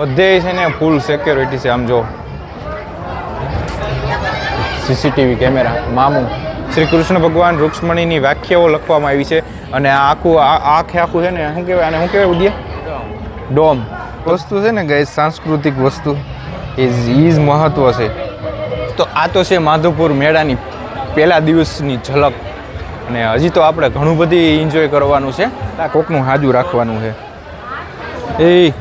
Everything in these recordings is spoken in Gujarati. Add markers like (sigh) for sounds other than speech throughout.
બધે છે ને ફૂલ સિક્યોરિટી છે, આમ જો. સીસીટીવી કેમેરા મામું, શ્રી કૃષ્ણ ભગવાન રૂક્ષ્મણીની વ્યાખ્યાઓ લખવામાં આવી છે અને આ આખું આખે આખું છે ને, શું કહેવાય અને શું કહેવાય, ઉદય? ડોમ. વસ્તુ છે ને ગઈ સાંસ્કૃતિક વસ્તુ. ઈ જ મહત્વ છે. તો આ તો છે માધવપુર મેળાની પહેલા દિવસની ઝલક. અને હજી તો આપણે ઘણું બધી એન્જોય કરવાનું છે. આ કોકનું હાજુ રાખવાનું છે. એ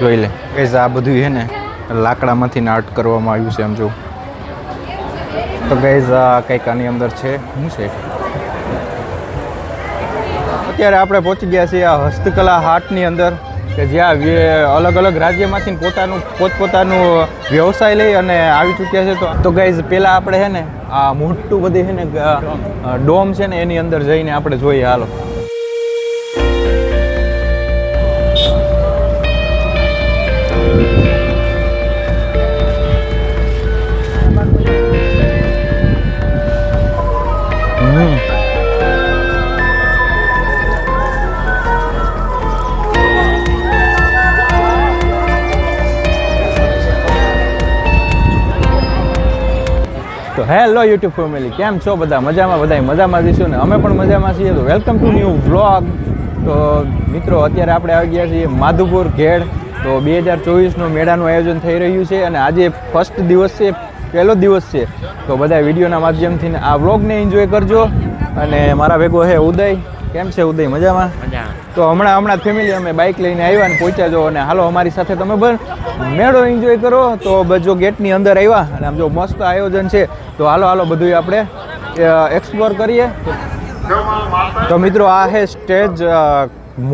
જોઈ લે. ગઈઝ આ બધું છે ને, લાકડામાંથી નાટ કરવામાં આવ્યું છે એમ જો. તો ગઈઝ આ કંઈક આની અંદર છે. શું છે? અત્યારે આપણે પહોંચી ગયા છીએ આ હસ્તકલા હાટની અંદર, કે જ્યાં અલગ અલગ રાજ્યમાંથી પોતાનું, પોતપોતાનું વ્યવસાય લઈ અને આવી ચૂક્યા છે તો તો ગાઈઝ પહેલાં આપણે છે ને, આ મોટું બધી છે ને ડોમ છે ને એની અંદર જઈને આપણે જોઈએ હાલો. હેલો યુટ્યુબ ફેમિલી, કેમ છો બધા? મજામાં બધા મજામાં જઈશું ને? અમે પણ મજામાં છીએ. તો વેલકમ ટુ ન્યૂ વ્લોગ. તો મિત્રો, અત્યારે આપણે આવી ગયા છીએ માધુપુર ઘેડ તો બે હજાર ચોવીસનું મેળાનું આયોજન થઈ રહ્યું છે અને આજે ફર્સ્ટ દિવસ છે, પહેલો દિવસ છે. તો બધા વિડીયોના માધ્યમથી આ વ્લોગને એન્જોય કરજો. અને મારા ભેગો છે ઉદય. કેમ છે ઉદય? મજામાં? તો હમણાં હમણાં ફેમિલી અમે બાઇક લઈને આવ્યા ને પહોંચ્યા જો અને હાલો અમારી સાથે તમે પણ મેળો એન્જોય કરો. તો જો ગેટની અંદર આવ્યા અને આમ જો મસ્ત આયોજન છે. તો હાલો હાલો બધું આપણે એક્સપ્લોર કરીએ. તો મિત્રો આ છે સ્ટેજ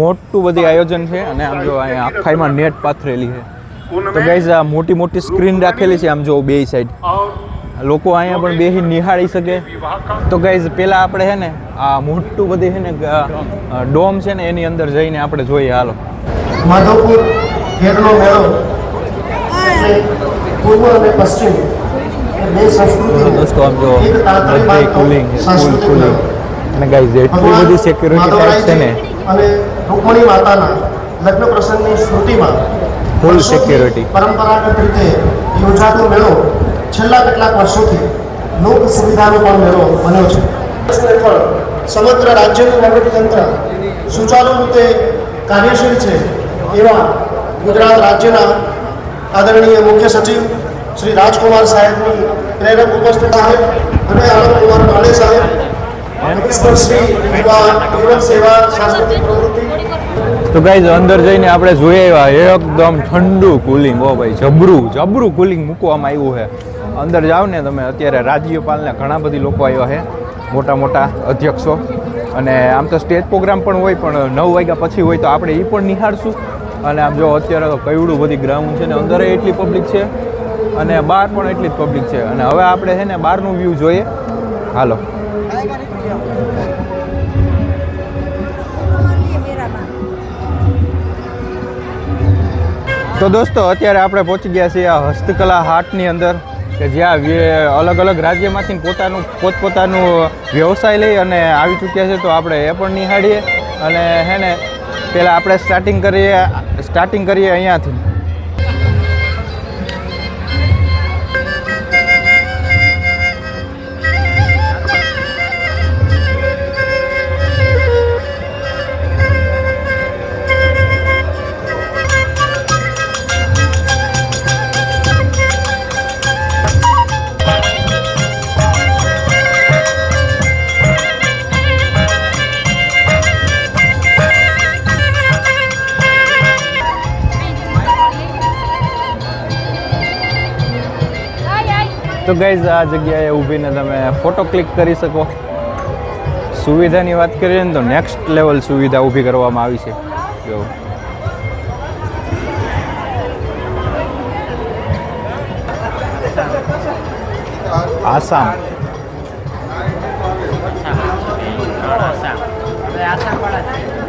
મોટું બધી આયોજન છે અને આમ જો અહીંયા આખાઈમાં નેટ પાથરેલી છે. તો ગાઈઝ આ મોટી મોટી સ્ક્રીન રાખેલી છે આમ જો બે સાઈડ લોકો અહીંયા પણ બેસી નિહાળી શકે. તો ગાઈઝ પહેલાં આપણે છે ને આ મોટું બધી છે ને ડોમ છે ને એની અંદર જઈને આપણે જોઈએ હાલો. માધવપુર ઘેરનો મેળો. પૂર્વ અને પશ્ચિમ દોસ્તો આમ જો બધી કુલિંગ ફૂલ કુલિંગ અને ગાઈઝ એટલી બધી સિક્યુરિટી ટાઈપ છે ને. અને રૂકમણી માતાના લગ્ન પ્રસંગની સ્મૃતિમાં Full વર્ષોથી પરંપરાગત રીતે યોજાતો મેળો છેલ્લા કેટલાક વર્ષોથી લોક સુવિધાનો પણ મેળો બન્યો છે. સમગ્ર રાજ્યનું વહીવટીતંત્ર સુચારુ રીતે કાર્યશીલ છે એવા ગુજરાત રાજ્યના આદરણીય મુખ્ય સચિવ શ્રી રાજકુમાર સાહેબની પ્રેરક ઉપસ્થિત સાહેબ અને આનંદકુમાર પાડે સાહેબ શ્રી સેવા તો ગાઈઝ અંદર જઈને આપણે જોઈએ આવ્યા એકદમ ઠંડુ કુલિંગ ઓ ભાઈ, જબરું જબરું કુલિંગ મૂકવામાં આવ્યું છે. અંદર જાઓ ને તમે, અત્યારે રાજ્યપાલને ઘણા બધી લોકો આવ્યા છે, મોટા મોટા અધ્યક્ષો. અને આમ તો સ્ટેજ પ્રોગ્રામ પણ હોય, પણ નવ વાગ્યા પછી હોય તો આપણે એ પણ નિહાળશું. અને આમ જો અત્યારે તો કઈવડું બધી ગ્રાઉન્ડ છે ને, અંદર એટલી પબ્લિક છે અને બહાર પણ એટલી જ પબ્લિક છે. અને હવે આપણે છે ને બહારનું વ્યૂ જોઈએ. હાલો. તો દોસ્તો, અત્યારે આપણે પહોંચી ગયા છીએ આ હસ્તકલા હાટની અંદર. કે જ્યાં અલગ અલગ રાજ્યમાંથી પોતાનું પોતપોતાનું વ્યવસાય લઈ અને આવી ચૂક્યા છે, તો આપણે એ પણ નિહાળીએ. અને હે ને, પહેલાં આપણે સ્ટાર્ટિંગ કરીએ સ્ટાર્ટિંગ કરીએ અહીંયાથી. તો ગાઈઝ આ જગ્યાએ ઊભીને તમે ફોટો ક્લિક કરી શકો. સુવિધાની વાત કરીએ ને તો નેક્સ્ટ લેવલ સુવિધા ઊભી કરવામાં આવી છે. જો. આસામ. તો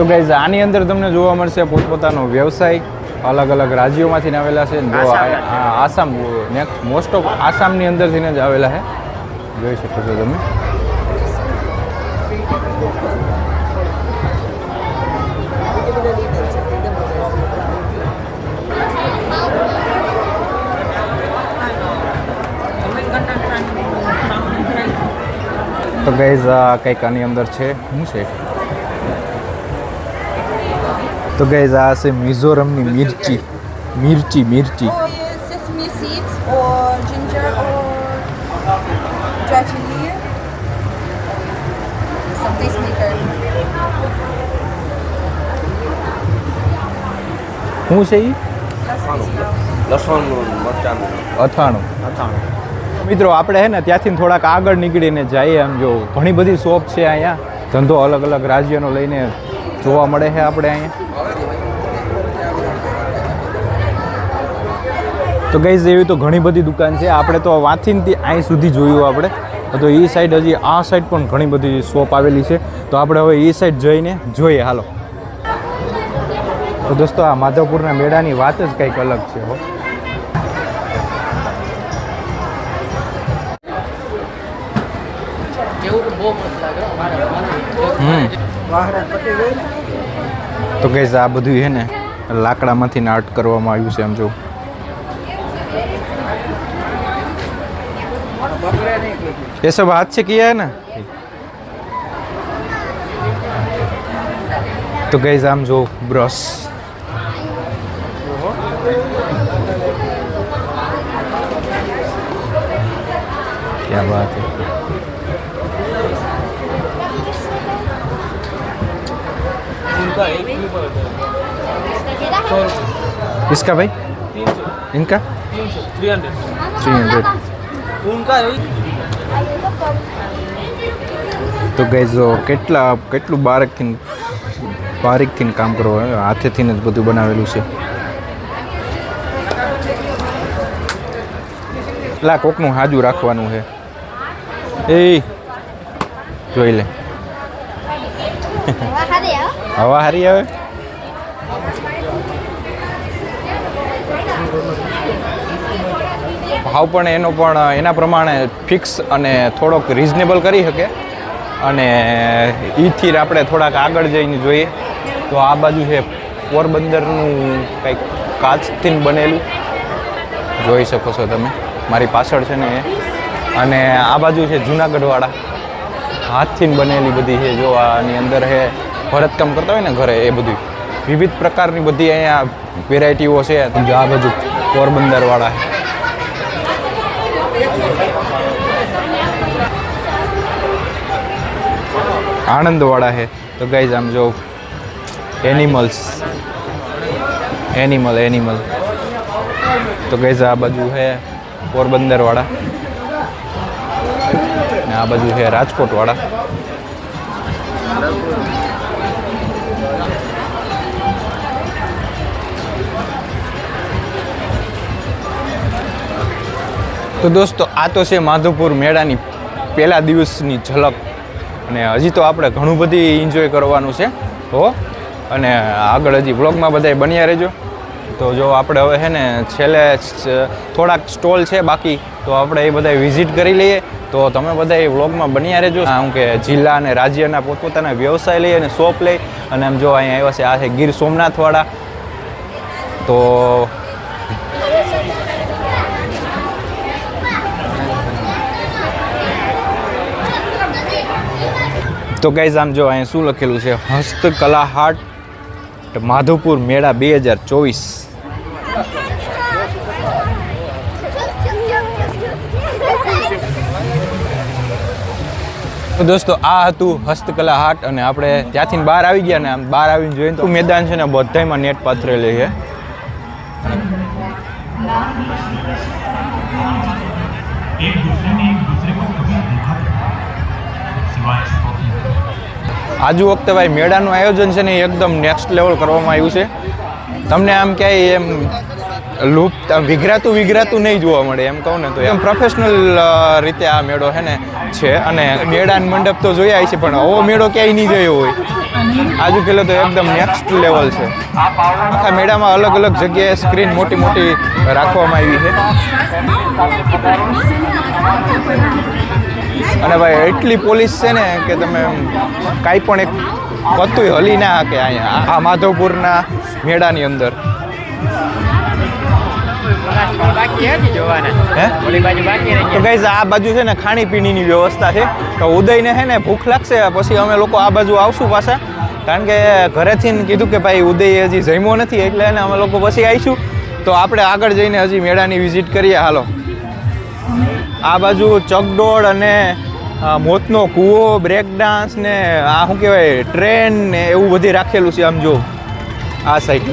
તો ગાઈઝ આની અંદર તમને જોવા મળશે પોતપોતાનો વ્યવસાય અલગ અલગ રાજ્યોમાંથી આવેલા છે. આસામ. નેક્સ્ટ મોસ્ટ ઓફ આસામની અંદરથી જ આવેલા છે જોઈ શકો છો તમે. તો ગાઈઝ આ કંઈક આની અંદર છે. શું છે? તો ગાઈઝ આ છે મિઝોરમની મિર્ચી. મિર્ચી મિર્ચી. શું છે એ અથાણું. અથાણું. મિત્રો આપણે હે ને ત્યાંથી થોડાક આગળ નીકળીને જઈએ આમ જો. ઘણી બધી શોપ છે અહીંયા. ધંધો અલગ અલગ રાજ્યનો લઈને જોવા મળે છે આપણે અહીંયા. તો ગઈઝ એવી તો ઘણી બધી દુકાન છે. આપણે તો વાંથીનથી અહીં સુધી જોયું આપણે. તો એ સાઈડ હજી આ સાઈડ પણ ઘણી બધી શોપ આવેલી છે. તો આપણે હવે એ સાઈડ જઈને જોઈએ. હાલો. તો દોસ્તો, આ માધવપુરના મેળાની વાત જ કંઈક અલગ છે હો. તો કઈ આ બધું છે ને લાકડામાંથી ને આર્ટ કરવામાં આવ્યું છે એમ જો ये सब हाथ से किया है ना तो गैस आम जो ब्रश क्या बात है उनका एक भी इसका भाई तीन सौ इनका तीन सौ थ्री हंड्रेड थ्री हंड्रेड उनका वही તો ગઈ જો કેટલા કેટલું બારીકથી બારીકથી કામ હોય હાથેથી જ બધું બનાવેલું છે. લા કોકનું હાજુ રાખવાનું છે. એ જોઈ લે. હવા હારી આવે? ભાવ પણ એનો પણ એના પ્રમાણે ફિક્સ અને થોડોક રિઝનેબલ કરી શકે. અને ઈથી આપણે થોડાક આગળ જઈને જોઈએ. તો આ બાજુ છે પોરબંદરનું કંઈક કાચથી બનેલું. જોઈ શકો છો તમે. મારી પાછળ છે ને એ. અને આ બાજુ છે જુનાગઢવાળા. હાથથી બનેલી બધી છે. જો આની અંદર છે ભરતકામ કરતા હોય ને ઘરે એ બધું. વિવિધ પ્રકારની બધી અહીંયા વેરાયટીઓ છે. આ બાજુ પોરબંદરવાળા આણંદવાળા છે તો ગાઈઝ આમ જો એનિમલ્સ એનિમલ એનિમલ તો ગાઈઝ આ બાજુ છે પોરબંદરવાળા. ને આ બાજુ છે રાજકોટવાળા. તો દોસ્તો, આ તો છે માધવપુર મેળાની પહેલા દિવસની ઝલક. અને હજી તો આપણે ઘણું બધી એન્જોય કરવાનું છે, હો. અને આગળ હજી વ્લોગમાં બધાય બન્યા રહેજો. તો જો આપણે હવે છે ને છેલ્લે થોડાક સ્ટોલ છે બાકી, તો આપણે એ બધા વિઝિટ કરી લઈએ. તો તમે બધા એ વ્લોગમાં બન્યા રહેજો. આમ કે જિલ્લા અને રાજ્યના પોતપોતાના વ્યવસાય લઈ અને શોપ લઈ. અને આમ જો અહીંયા આવ્યા છે, આ છે ગીર સોમનાથવાળા. તો તો ગાઈઝ આમ જો અહીંયા શું લખેલું છે? હસ્તકલા હાટ માધવપુર મેળા બે હજાર ચોવીસ. દોસ્તો, આ હતું હસ્તકલા હાટ અને આપણે ત્યાંથી બહાર આવી ગયા ને આમ બહાર આવીને જોઈએ તો મેદાન છે ને બધામાં નેટ પાથરેલી છે. આજુ વખતે ભાઈ મેળાનું આયોજન છે ને એકદમ નેક્સ્ટ લેવલ કરવામાં આવ્યું છે. તમને આમ ક્યાંય એમ લુપ્ત વિઘરાતું વિઘરાતું નહીં જોવા મળે, એમ કહું ને તો. એમ પ્રોફેશનલ રીતે આ મેળો છે ને છે અને મેળાન મંડપ તો જોયા છે, પણ આવો મેળો ક્યાંય નહીં જોયો હોય. આજુ પેલો તો એકદમ નેક્સ્ટ લેવલ છે. આખા મેળામાં અલગ અલગ જગ્યાએ સ્ક્રીન મોટી મોટી રાખવામાં આવી છે. અને ભાઈ, એટલી પોલીસ છે ને કે તમે કાંઈ પણ એક કતું હલી ના કે અહીંયા, આ માધવપુરના મેળાની અંદર. તો ગાઈઝ આ બાજુ છે ને ખાણીપીણીની વ્યવસ્થા છે. તો ઉદયને છે ને ભૂખ લાગશે, પછી અમે લોકો આ બાજુ આવશું પાછા. કારણ કે ઘરેથી કીધું કે ભાઈ, ઉદય હજી જમ્યો નથી, એટલે અમે લોકો પછી આવીશું. તો આપણે આગળ જઈને હજી મેળાની વિઝિટ કરીએ, હાલો. આ બાજુ ચકડોળ અને મોતનો કૂવો બ્રેક ડાન્સ ને, આ શું કહેવાય ટ્રેન ને એવું બધી રાખેલું છે આમ જો. આ સાઈડ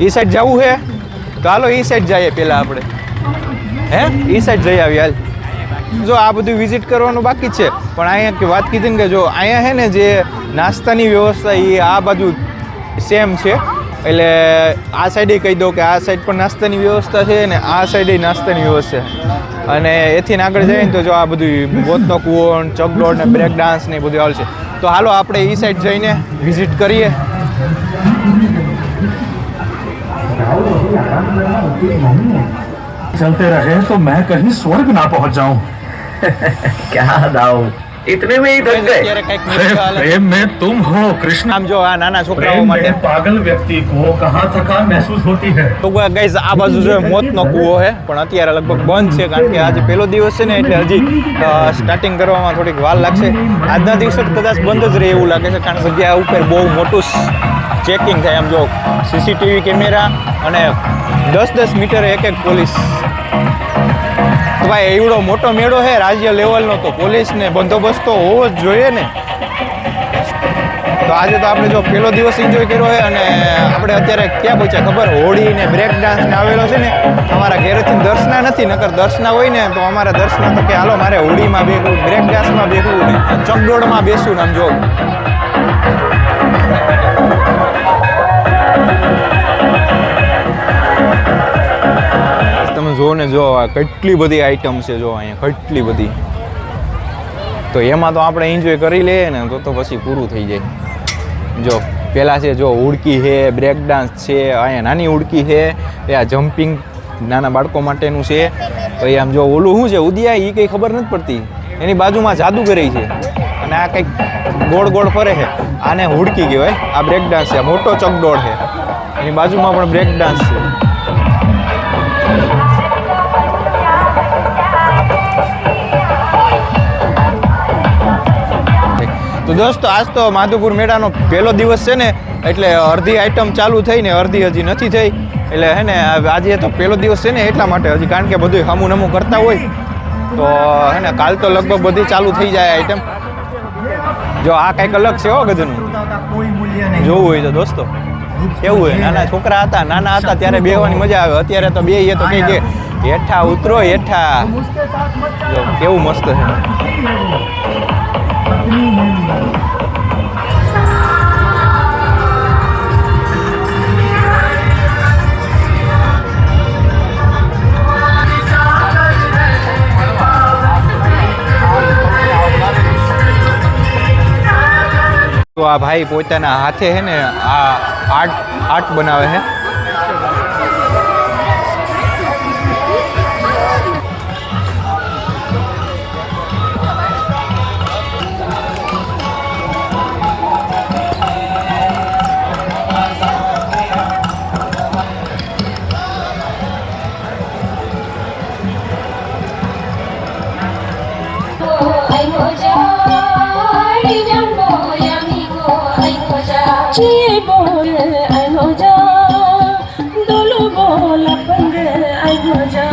એ સાઈડ જવું છે તો હાલો એ સાઈડ જઈએ પહેલાં આપણે. હે? એ સાઈડ જઈ આવી હાલ. જો આ બધું વિઝિટ કરવાનું બાકી છે. પણ અહીંયા વાત કીધી ને કે જો અહીંયા છે ને જે નાસ્તાની વ્યવસ્થા એ આ બાજુ સેમ છે. એટલે આ સાઈડે કહી દઉં કે આ સાઈડ પણ નાસ્તાની વ્યવસ્થા છે અને આ સાઈડે નાસ્તાની વ્યવસ્થા અને એથી આગળ જઈને તો જો આ બધું બોતનો કુવો ચકડોળ ને બ્રેક ડાન્સ ને બધું આવશે તો હાલો આપણે એ સાઈડ જઈને વિઝિટ કરીએ. ચલતે રહે તો મેં કहीं સ્વર્ગ ના પહોંચાઉં (laughs) ક્યાં દાઉં इतने में ही थक गए અત્યારે કંઈક अरे મ્યુઝિક હાલે. प्रेम में तुम हो कृष्ण આમ જો આ નાના છોકરાઓ प्रेम માટે में પાગલ વ્યક્તિ को कहाँ थकान महसूस होती है તો ગાઈઝ આ બાજુ જો મોતનો કૂવો છે પણ અત્યારે લગભગ બંધ છે કારણ કે આજે પહેલો દિવસ છે ને એટલે હજી સ્ટાર્ટિંગ કરવામાં થોડીક વાર લાગશે આજના દિવસે તો કદાચ બંધ જ રહે એવું લાગે છે કારણ કે જગ્યા ઉપર બહુ મોટું ચેકિંગ થાય આમ જો સીસીટીવી કેમેરા અને દસ દસ મીટરે એક એક પોલીસ તો ભાઈ, એવડો મોટો મેળો છે, રાજ્ય લેવલનો તો પોલીસને બંદોબસ્ત તો હોવો જ જોઈએ ને. તો આજે તો આપણે જો પહેલો દિવસ એન્જોય કર્યો છે અને આપણે અત્યારે ક્યાં પહોંચ્યા ખબર? હોળી ને બ્રેક ડાન્સ ને આવેલો છે ને. અમારા ઘેરેથી દર્શના નથી, નકર દર્શના હોય ને તો અમારા દર્શના તો કે હાલો મારે હોળીમાં બેસવું બ્રેક ડાન્સમાં બેસવું ને ચકડોળમાં બેસવું ને આમ જો ને જો કેટલી બધી આઈટમ છે જો અહીંયા, કેટલી બધી. તો એમાં તો આપણે એન્જોય કરી લઈએ ને, તો તો પછી પૂરું થઈ જાય. જો પહેલાં છે, જો ઉડકી છે બ્રેક ડાન્સ છે, અહીંયા નાની ઉડકી છે, એ આ જમ્પિંગ નાના બાળકો માટેનું છે. તો એ આમ જો ઓલું શું છે, ઉદિયા એ કંઈ ખબર નથી પડતી. એની બાજુમાં જાદુગરી છે. અને આ કંઈક ગોળ ગોળ ફરે છે. આને હુડકી કહેવાય. આ બ્રેક ડાન્સ છે મોટો ચકડોળ છે. એની બાજુમાં પણ બ્રેક ડાન્સ છે. તો દોસ્તો, આજ તો માધુપુર મેળાનો પહેલો દિવસ છે ને, એટલે અડધી આઈટમ ચાલુ થઈ ને અડધી હજી નથી થઈ. એટલે હે ને આજે તો પહેલો દિવસ છે ને, એટલા માટે હજી કારણ કે બધું હમું નમું કરતા હોય. તો હે ને, કાલ તો લગભગ બધી ચાલુ થઈ જાય આઈટમ જો આ કંઈક અલગ છે હો ગધનું જોવું હોય તો દોસ્તો. કેવું હોય? નાના છોકરા હતા, નાના હતા, ત્યારે બેહવાની મજા આવે. અત્યારે તો બે તો કઈ કે હેઠા ઉતરો, હેઠા. કેવું મસ્ત છે. તો આ ભાઈ પોતાના હાથે છે ને આ આર્ટ આર્ટ બનાવે છે বলে আইনো যা দুলু বল পঙ্গে আইনো যা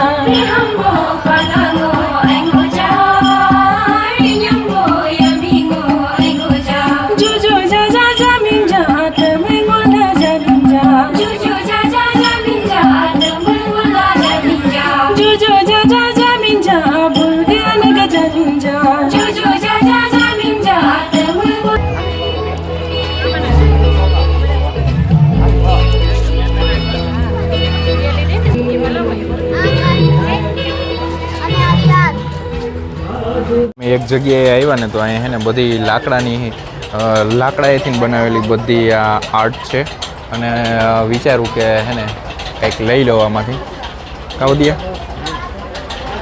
મેં એક જગ્યાએ આવ્યા ને તો અહીંયા હે ને બધી લાકડાની લાકડાએથી બનાવેલી બધી આ આર્ટ છે. અને વિચારું કે હે ને કંઈક લઈ લો આમાંથી. કાવડિયા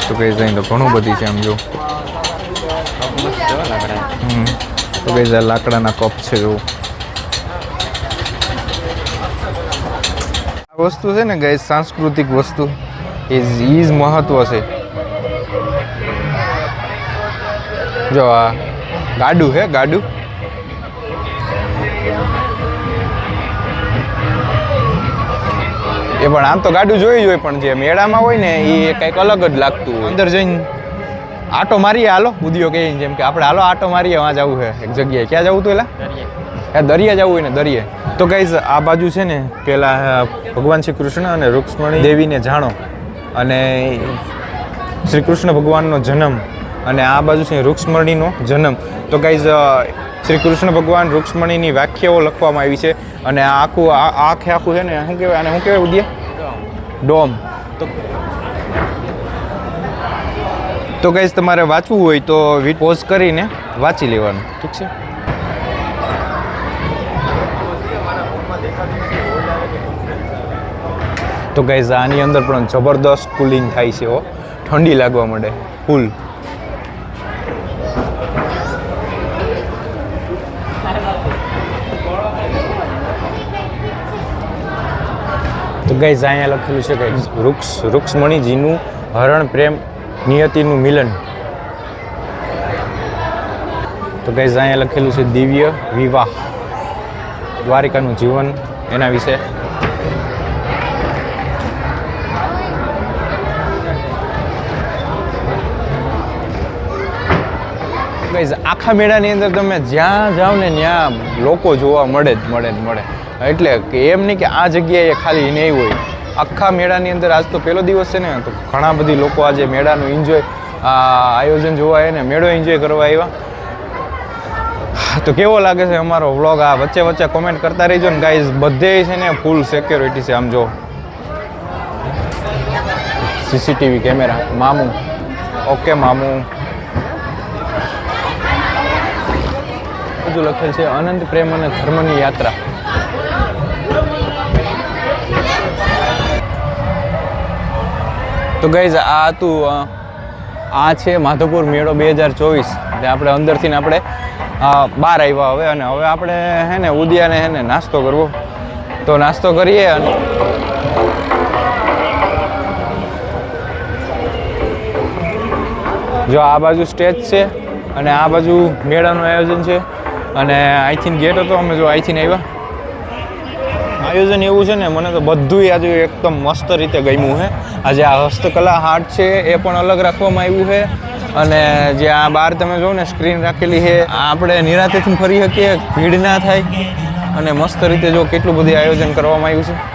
તો કઈ જઈને તો ઘણું બધી છે આમ જો. તો આ લાકડાના કપ છે જો વસ્તુ છે ને ગઈ સાંસ્કૃતિક વસ્તુ. ઇઝ જ મહત્વ છે. જો આ ગાડું હે ગાડું. એ પણ આમ તો ગાડું જોઈ જ હોય પણ જે મેળામાં હોય ને એ કંઈક અલગ જ લાગતું હોય. અંદર જઈને. આટો મારીએ હાલો ઉદ્યોગ કે જેમ કે આપણે હાલો આટો મારીએ વાં જવું છે એક જગ્યાએ. ક્યાં જવું તું એલા? ત્યાં દરિયા જવું હોય ને દરિયે. તો ગાઈઝ આ બાજુ છે ને પેલા ભગવાન શ્રી કૃષ્ણ અને રૂક્ષ્મણી દેવીને જાણો. અને શ્રી કૃષ્ણ ભગવાનનો જન્મ અને આ બાજુ છે રૂક્ષ્મણીનો જન્મ. તો ગાઈઝ શ્રી કૃષ્ણ ભગવાન રૂક્ષ્મણીની વ્યાખ્યાઓ લખવામાં આવી છે અને આખું, આ આખે આખું છે ને, શું કહેવાય, આને શું કહેવાય ઉદ્યા? ડોમ. તો તો ગાઈઝ તમારે વાંચવું હોય તો પોઝ કરીને વાંચી લેવાનું. ઠીક છે? તો ગાઈઝ આની અંદર પણ જબરદસ્ત કુલિંગ થાય છે ઓ ઠંડી લાગવા માંડે. ફૂલ. ગાઈઝ અહીંયા લખેલું છે કે વૃક્ષ વૃક્ષમણીજીનું હરણ પ્રેમ નિયતિનું મિલન. તો ગાઈઝ અહીંયા લખેલું છે દિવ્ય વિવાહ. દ્વારિકાનું જીવન એના વિશે. ગાઈઝ આખા મેળાની અંદર તમે જ્યાં જાઓ ને ત્યાં લોકો જોવા મળે જ મળે જ મળે. એટલે કે એમ નહીં કે આ જગ્યાએ ખાલી નહીં હોય. આખા મેળાની અંદર આજ તો પહેલો દિવસ છે ને, તો ઘણા બધી લોકો આજે મેળાનું એન્જોય આયોજન જોવા આવ્યા ને મેળો એન્જોય કરવા આવ્યા. તો કેવો લાગે છે અમારો વ્લોગ આ વચ્ચે વચ્ચે કોમેન્ટ કરતા રહીજો ને ગાઈઝ બધે છે ને ફૂલ સિક્યોરિટી છે, આમ જો. સીસીટીવી કેમેરા મામું. ઓકે મામું. બધું લખેલ છે, અનંત પ્રેમ અને ધર્મની યાત્રા. તો ગઈઝ આ હતું આ છે માધવપુર મેળો બે હજાર ચોવીસ. એટલે આપણે અંદરથી ને આપણે બહાર આવ્યા હવે અને હવે આપણે હે ને ઉદિયાને હે ને નાસ્તો કરવો. તો નાસ્તો કરીએ અને જો આ બાજુ સ્ટેજ છે અને આ બાજુ મેળાનું આયોજન છે અને અહીંથી ગેટ હતો, અમે જો અહીંથી આવ્યા. આયોજન એવું છે ને, મને તો બધું આજે એકદમ મસ્ત રીતે ગમ્યું છે આજે આ હસ્તકલા હાટ છે, એ પણ અલગ રાખવામાં આવ્યું છે. અને જે આ બહાર તમે જો ને, સ્ક્રીન રાખેલી છે આપણે નિરાતેથી ફરી શકીએ, ભીડ ના થાય. અને મસ્ત રીતે જો કેટલું બધું આયોજન કરવામાં આવ્યું છે.